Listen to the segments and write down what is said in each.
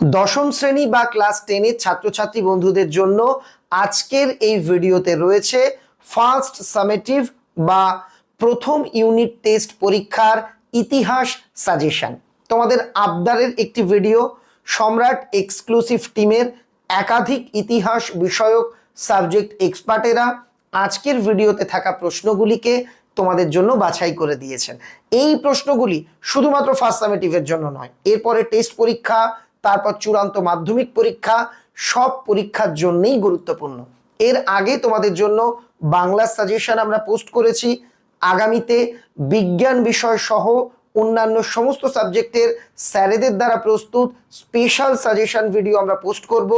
দশম শ্রেণি বা ক্লাস টেনের ছাত্রছাত্রী বন্ধুদের জন্য আজকের এই ভিডিওতে রয়েছে ফার্স্ট সামেটিভ বা প্রথম ইউনিট টেস্ট পরীক্ষার ইতিহাস সাজেশন। তোমাদের আবদারের একটি ভিডিও, সম্রাট এক্সক্লুসিভ টিমের একাধিক ইতিহাস বিষয়ক সাবজেক্ট এক্সপার্টেরা আজকের ভিডিওতে থাকা প্রশ্নগুলিকে তোমাদের জন্য বাছাই করে দিয়েছেন। এই প্রশ্নগুলি শুধুমাত্র ফার্স্ট সামেটিভের জন্য নয়, এরপরে টেস্ট পরীক্ষা তারপর চূড়ান্ত মাধ্যমিক পরীক্ষা, সব পরীক্ষার জন্যই গুরুত্বপূর্ণ। এর আগে তোমাদের জন্য বাংলা সাজেশন আমরা পোস্ট করেছি। আগামীতে বিজ্ঞান বিষয় সহ অন্যান্য সমস্ত সাবজেক্টের স্যারেদের দ্বারা প্রস্তুত স্পেশাল সাজেশন ভিডিও আমরা পোস্ট করব।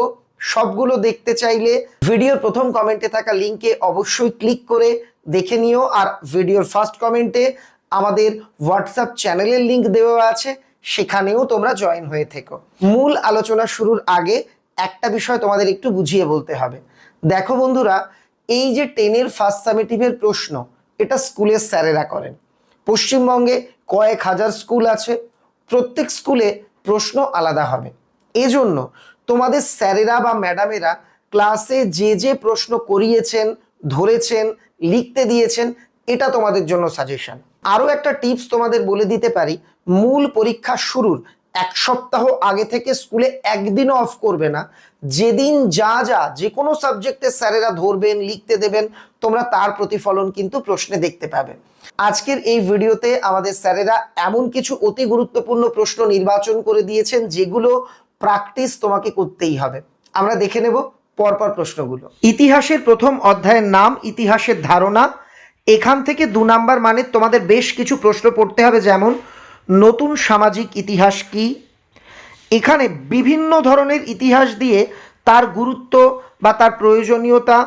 সবগুলো দেখতে চাইলে ভিডিওর প্রথম কমেন্টে থাকা লিঙ্কে অবশ্যই ক্লিক করে দেখে নিও। আর ভিডিওর ফার্স্ট কমেন্টে আমাদের হোয়াটসঅ্যাপ চ্যানেলের লিংক দেওয়া আছে। সেখানেও তোমরা জয়েন হয়ে থেকো। মূল আলোচনা শুরুর আগে একটা বিষয় তোমাদের একটু বুঝিয়ে বলতে হবে। দেখো বন্ধুরা, এই যে টেনের ফার্স্ট সামেটিভের প্রশ্ন, এটা স্কুলের স্যারেরা করেন। পশ্চিমবঙ্গে কয়েক হাজার স্কুল আছে, প্রত্যেক স্কুলে প্রশ্ন আলাদা হবে। এজন্য তোমাদের স্যারেরা বা ম্যাডামেরা ক্লাসে যে যে প্রশ্ন করিয়েছেন, ধরেছেন, লিখতে দিয়েছেন এটা তোমাদের জন্য সাজেশন আরও একটা টিপস তোমাদের বলে দিতে পারি, মূল পরীক্ষা শুরুর এক সপ্তাহ আগে থেকে স্কুলে একদিনও অফ করবে না। যেদিন যা যা, যে কোনো সাবজেক্টে স্যারেরা ধরবেন, লিখতে দেবেন, তোমরা তার প্রতিফলন কিন্তু প্রশ্নে দেখতে পাবে। আজকের এই ভিডিওতে আমাদের স্যারেরা এমন কিছু অতি গুরুত্বপূর্ণ প্রশ্ন নির্বাচন করে দিয়েছেন, যেগুলো প্র্যাকটিস তোমাকে করতেই হবে। আমরা দেখে নেব পরপর প্রশ্নগুলো। ইতিহাসের প্রথম অধ্যায়ের নাম, ইতিহাসের ধারণা এখান থেকে দু নাম্বার মানে তোমাদের বেশ কিছু প্রশ্ন পড়তে হবে, যেমন নতুন সামাজিক ইতিহাস কি? এখানে বিভিন্ন ধরনের ইতিহাস দিয়ে তার গুরুত্ব বা তার প্রয়োজনীয়তা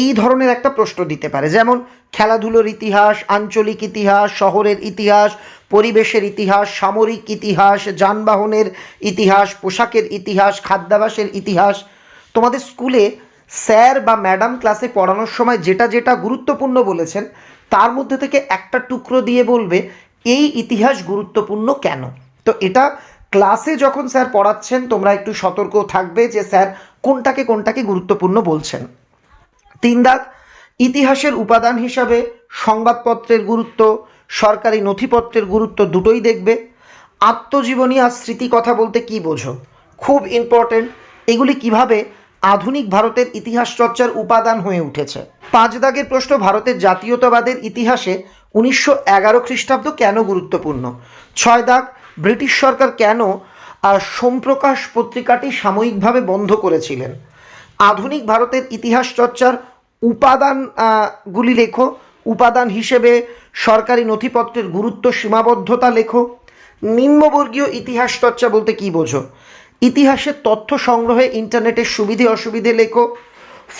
এই ধরনের একটা প্রশ্ন দিতে পারে। যেমন খেলাধুলোর ইতিহাস, আঞ্চলিক ইতিহাস, শহরের ইতিহাস, পরিবেশের ইতিহাস, সামরিক ইতিহাস, যানবাহনের ইতিহাস, পোশাকের ইতিহাস, খাদ্যাভাসের ইতিহাস। তোমাদের স্কুলে স্যার বা ম্যাডাম ক্লাসে পড়ানোর সময় যেটা যেটা গুরুত্বপূর্ণ বলেছেন, তার মধ্যে থেকে একটা টুকরো দিয়ে বলবে, এই ইতিহাস গুরুত্বপূর্ণ কেন? তো এটা ক্লাসে যখন স্যার পড়াচ্ছেন, তোমরা একটু সতর্ক থাকবে যে স্যার কোনটাকে কোনটাকে গুরুত্বপূর্ণ বলছেন। তিন দাগ, ইতিহাসের উপাদান হিসাবে সংবাদপত্রের গুরুত্ব, সরকারি নথিপত্রের গুরুত্ব দুটোই দেখবে। আত্মজীবনী আর স্মৃতি কথা বলতে কি বোঝো? খুব ইম্পর্টেন্ট এগুলি কীভাবে আধুনিক ভারতের ইতিহাস চর্চার উপাদান হয়ে উঠেছে। পাঁচ দাগের প্রশ্ন ভারতের জাতীয়তাবাদের ইতিহাসে উনিশশো এগারো খ্রিস্টাব্দ কেন গুরুত্বপূর্ণ? ছয় দাগ, ব্রিটিশ সরকার কেন আর সোমপ্রকাশ পত্রিকাটি সাময়িকভাবে বন্ধ করেছিলেন? আধুনিক ভারতের ইতিহাস চর্চার উপাদান গুলি লেখো। উপাদান হিসেবে সরকারি নথিপত্রের গুরুত্ব সীমাবদ্ধতা লেখো। নিম্নবর্গীয় ইতিহাস চর্চা বলতে কি বোঝো? ইতিহাসের তথ্য সংগ্রহে ইন্টারনেটের সুবিধে অসুবিধে লেখো।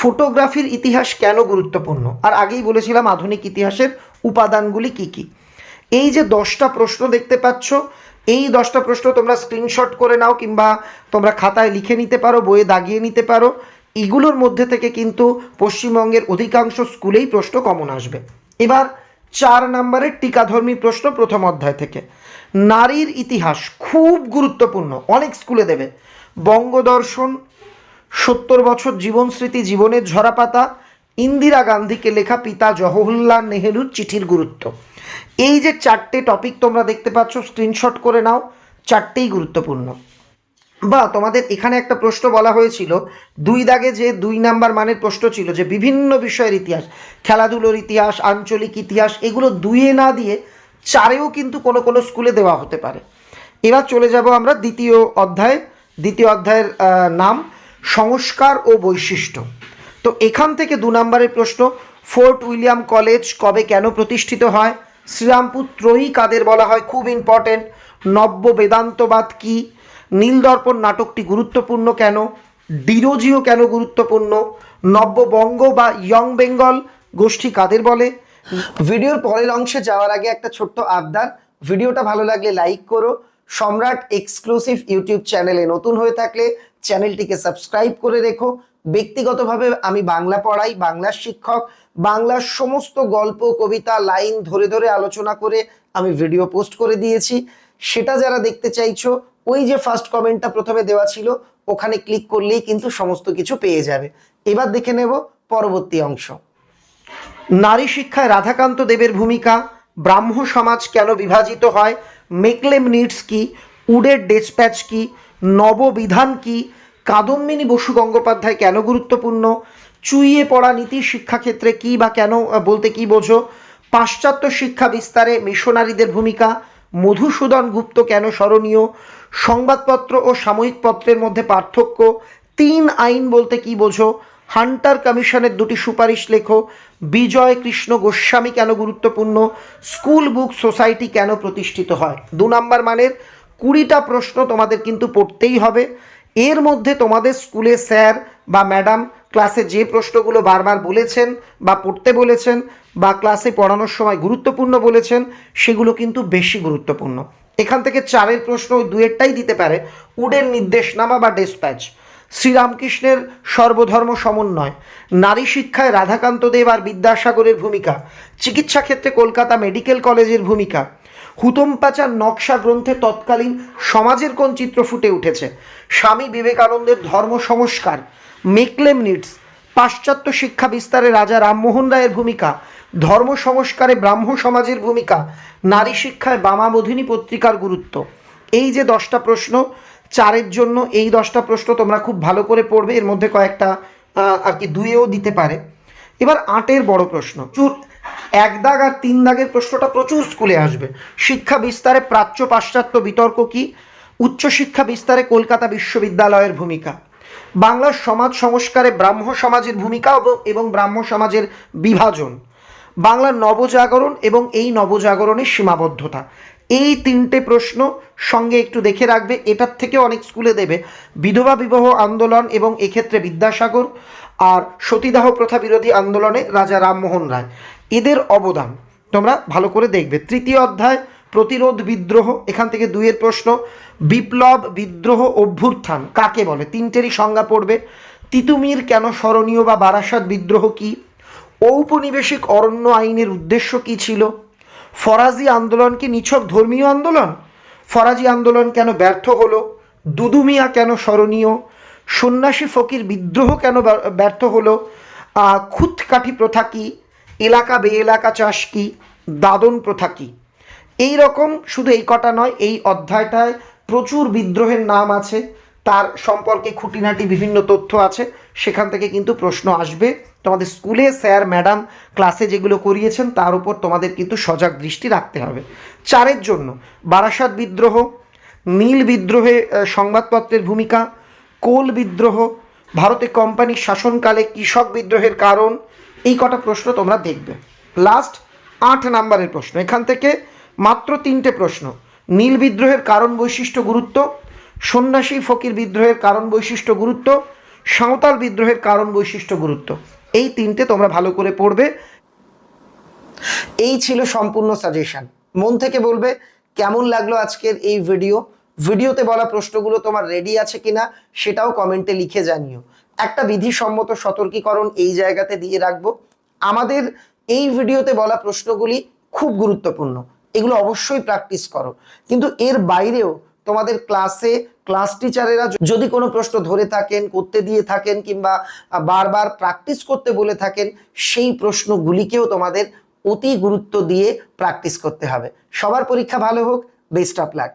ফটোগ্রাফির ইতিহাস কেন গুরুত্বপূর্ণ? আর আগেই বলেছিলাম আধুনিক ইতিহাসের উপাদানগুলি কি কি? এই যে দশটা প্রশ্ন দেখতে পাচ্ছ, এই দশটা প্রশ্ন তোমরা স্ক্রিনশট করে নাও কিংবা তোমরা খাতায় লিখে নিতে পারো, বইয়ে দাগিয়ে নিতে পারো। এগুলোর মধ্যে থেকে কিন্তু পশ্চিমবঙ্গের অধিকাংশ স্কুলেই প্রশ্ন কমন আসবে। এবার চার নম্বরের টিকাধর্মী প্রশ্ন প্রথম অধ্যায় থেকে। নারীর ইতিহাস খুব গুরুত্বপূর্ণ। অনেক স্কুলে দেবে। বঙ্গদর্শন, সত্তর বছর জীবন স্মৃতি, জীবনের ঝরাপাতা, ইন্দিরা গান্ধীকে লেখা পিতা জওহরলাল নেহেরুর চিঠির গুরুত্ব। এই যে চারটে টপিক তোমরা দেখতে পাচ্ছ স্ক্রিনশট করে নাও, চারটেই গুরুত্বপূর্ণ। বা তোমাদের এখানে একটা প্রশ্ন বলা হয়েছিল, দুই দাগে যে দুই নাম্বার মানের প্রশ্ন ছিল যে বিভিন্ন বিষয়ের ইতিহাস, খেলাধুলোর ইতিহাস, আঞ্চলিক ইতিহাস, এগুলো দুইয়ে না দিয়ে চারেও কিন্তু কোনো কোনো স্কুলে দেওয়া হতে পারে। এবার চলে যাব আমরা দ্বিতীয় অধ্যায়, দ্বিতীয় অধ্যায়ের নাম, সংস্কার ও বৈশিষ্ট্য। তো এখান থেকে দু নম্বরের প্রশ্ন, ফোর্ট উইলিয়াম কলেজ কবে কেন প্রতিষ্ঠিত হয়? শ্রীরামপুর ত্রয়ী কাদের বলা হয়? খুব ইম্পর্টেন্ট। নব্য বেদান্তবাদ কি? নীলদর্পণ নাটকটি গুরুত্বপূর্ণ কেন? ডিরোজিও কেন গুরুত্বপূর্ণ? নব্যবঙ্গ বা ইয়ং বেঙ্গল গোষ্ঠী কাদের বলে? ভিডিওর পরের অংশে যাওয়ার আগে একটা ছোট্ট আবদার। ভিডিওটা ভালো লাগলে লাইক করো। সম্রাট এক্সক্লুসিভ ইউটিউব চ্যানেলে নতুন হয়ে থাকলে চ্যানেলটিকে সাবস্ক্রাইব করে রেখো। ব্যক্তিগতভাবে আমি বাংলা পড়াই, বাংলার শিক্ষক। বাংলার সমস্ত গল্প, কবিতা, লাইন ধরে ধরে আলোচনা করে আমি ভিডিও পোস্ট করে দিয়েছি। সেটা যারা দেখতে চাইছো, ওই যে ফার্স্ট কমেন্টটা প্রথমে দেওয়া ছিল, ওখানে ক্লিক করলেই কিন্তু সমস্ত কিছু পেয়ে যাবে। এবার দেখে নেব পরবর্তী অংশ। নারী শিক্ষায় দেবের ভূমিকা, ব্রাহ্ম সমাজ কেন বিভাজিত হয়, মেকলেম নিডস কি, উডের ডেসপ্যাচ কি, নববিধান কি, কাদম্বিনী বসু গঙ্গোপাধ্যায় কেন গুরুত্বপূর্ণ, চুইয়ে পড়া নীতি শিক্ষাক্ষেত্রে কি বা কেন বলতে কি বোঝো, পাশ্চাত্য শিক্ষা বিস্তারে মিশনারিদের ভূমিকা, মধুসূদন গুপ্ত কেন স্মরণীয়, সংবাদপত্র ও সাময়িক পত্রের মধ্যে পার্থক্য, তিন আইন বলতে কি বোঝো হান্টার কমিশনের দুটি সুপারিশ লেখো, বিজয় কৃষ্ণ গোস্বামী কেন গুরুত্বপূর্ণ, স্কুল বুক সোসাইটি কেন প্রতিষ্ঠিত হয়? দু নম্বর মানের, কুড়িটা প্রশ্ন তোমাদের কিন্তু পড়তেই হবে। এর মধ্যে তোমাদের স্কুলে স্যার বা ম্যাডাম ক্লাসে যে প্রশ্নগুলো বারবার বলেছেন বা পড়তে বলেছেন বা ক্লাসে পড়ানোর সময় গুরুত্বপূর্ণ বলেছেন, সেগুলো কিন্তু বেশি গুরুত্বপূর্ণ। এখান থেকে চারের প্রশ্ন ওই দুয়েরটাই দিতে পারে, উডের নির্দেশনামা বা ডেসপ্যাচ। শ্রীরামকৃষ্ণের সর্বধর্ম সমন্বয়। নারী শিক্ষায় রাধাকান্ত দেব আর বিদ্যাসাগরের ভূমিকা। চিকিৎসা ক্ষেত্রে কলকাতা মেডিকেল কলেজের ভূমিকা। হুতম পাচার নকশা গ্রন্থে তৎকালীন সমাজের কোন চিত্র ফুটে উঠেছে? স্বামী বিবেকানন্দের ধর্ম সংস্কার। মেকলেম নিডস, পাশ্চাত্য শিক্ষা বিস্তারে রাজা রামমোহন রায়ের ভূমিকা। ধর্ম সংস্কারে ব্রাহ্ম সমাজের ভূমিকা। নারী শিক্ষায় বামা বামাবোধিনী পত্রিকার গুরুত্ব। এই যে দশটা প্রশ্ন চারের জন্য এই দশটা প্রশ্ন তোমরা খুব ভালো করে পড়বে, এর মধ্যে কয়েকটা আর কি দুইয়েও দিতে পারে। এবার আটের বড় প্রশ্ন। চুর এক দাগ আর তিন দাগের প্রশ্নটা প্রচুর স্কুলে আসবে। শিক্ষা বিস্তারে প্রাচ্য পাশ্চাত্য বিতর্ক কি? উচ্চশিক্ষা বিস্তারে কলকাতা বিশ্ববিদ্যালয়ের ভূমিকা। বাংলার সমাজ সংস্কারে ব্রাহ্ম সমাজের ভূমিকা এবং ব্রাহ্ম সমাজের বিভাজন। বাংলার নবজাগরণ এবং এই নবজাগরণের সীমাবদ্ধতা। এই তিনটে প্রশ্ন সঙ্গে একটু দেখে রাখবে। এটার থেকে অনেক স্কুলে দেবে। বিধবা বিবাহ আন্দোলন এবং এক্ষেত্রে বিদ্যাসাগর আর সতীদাহ প্রথা বিরোধী আন্দোলনে রাজা রামমোহন রায়। এদের অবদান তোমরা ভালো করে দেখবে। তৃতীয় অধ্যায়, প্রতিরোধ বিদ্রোহ, এখান থেকে দুইয়ের প্রশ্ন। বিপ্লব বিদ্রোহ অভ্যুত্থান কাকে বলে? তিনটেরই সংজ্ঞা পড়বে। তিতুমির কেন স্মরণীয় বা বারাসাত বিদ্রোহ কি? ঔপনিবেশিক অরণ্য আইনের উদ্দেশ্য কি ছিল? ফরাজি আন্দোলন কি নিছক ধর্মীয় আন্দোলন? ফরাজি আন্দোলন কেন ব্যর্থ হলো? দুদুমিয়া কেন স্মরণীয়? সন্ন্যাসী ফকির বিদ্রোহ কেন ব্যর্থ হলো? খুঁতকাঠি প্রথা কি? এলাকা বে এলাকা চাষ কি? দাদন প্রথা কি? এই রকম শুধু এই কটা নয়, এই অধ্যায়টায় প্রচুর বিদ্রোহের নাম আছে। তার সম্পর্কে খুঁটিনাটি বিভিন্ন তথ্য আছে। সেখান থেকে কিন্তু প্রশ্ন আসবে। তোমাদের স্কুলে স্যার, ম্যাডাম ক্লাসে যেগুলো করিয়েছেন, তার উপর তোমাদের কিন্তু সজাগ দৃষ্টি রাখতে হবে। চারের জন্য, বারাসাত বিদ্রোহ, নীল বিদ্রোহে সংবাদপত্রের ভূমিকা, কোল বিদ্রোহ, ভারতে কোম্পানির শাসনকালে কৃষক বিদ্রোহের কারণ, এই কটা প্রশ্ন তোমরা দেখবে। লাস্ট আট নাম্বারের প্রশ্ন, এখান থেকে মাত্র তিনটে প্রশ্ন। নীল বিদ্রোহের কারণ বৈশিষ্ট্য গুরুত্ব, সন্ন্যাসী ফকির বিদ্রোহের কারণ বৈশিষ্ট্য গুরুত্ব, সাঁওতাল বিদ্রোহের কারণ বৈশিষ্ট্য গুরুত্ব। এই তিনটে তোমরা ভালো করে পড়বে। এই ছিল সম্পূর্ণ সাজেশন মন থেকে বলবে, কেমন লাগল আজকের এই ভিডিও ভিডিওতে বলা প্রশ্নগুলো তোমার রেডি আছে কিনা, সেটাও কমেন্টে লিখে জানিও। একটা বিধিসম্মত সতর্কীকরণ এই জায়গাতে দিয়ে রাখব। আমাদের এই ভিডিওতে বলা প্রশ্নগুলি খুব গুরুত্বপূর্ণ। এগুলো অবশ্যই প্র্যাকটিস করো। কিন্তু এর বাইরেও তোমাদের ক্লাসে ক্লাস টিচারেরা যদি কোনো প্রশ্ন ধরে থাকেন, করতে দিয়ে থাকেন কিংবা বারবার প্র্যাকটিস করতে বলে থাকেন, সেই প্রশ্নগুলিকেও তোমাদের অতি গুরুত্ব দিয়ে প্র্যাকটিস করতে হবে। সবার পরীক্ষা ভালো হোক, বেস্ট অফ লাক।